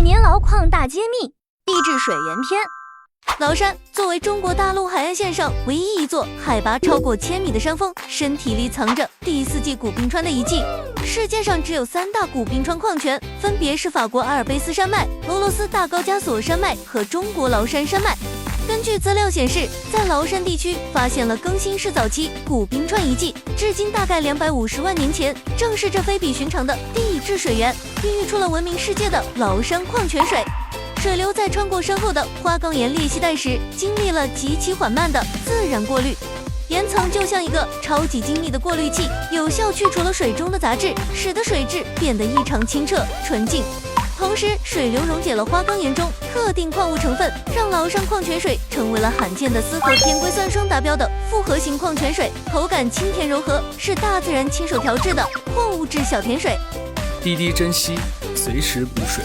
百年牢矿大揭秘，地质水源篇。崂山作为中国大陆海岸线上唯一一座海拔超过千米的山峰，身体里藏着第四纪古冰川的遗迹。世界上只有三大古冰川矿泉，分别是法国阿尔卑斯山脉、俄罗斯大高加索山脉和中国崂山山脉。根据资料显示，在崂山地区发现了更新世早期古冰川遗迹，至今大概两百五十万年前，正是这非比寻常的地质水源，孕育出了闻名世界的崂山矿泉水。水流在穿过深厚的花岗岩裂隙带时，经历了极其缓慢的自然过滤，岩层就像一个超级精密的过滤器，有效去除了水中的杂质，使得水质变得异常清澈纯净。同时，水流溶解了花岗岩中特定矿物成分，让崂山矿泉水成为了罕见的丝和甜硅酸双达标的复合型矿泉水，口感清甜柔和，是大自然亲手调制的矿物质小甜水。滴滴珍惜，随时补水。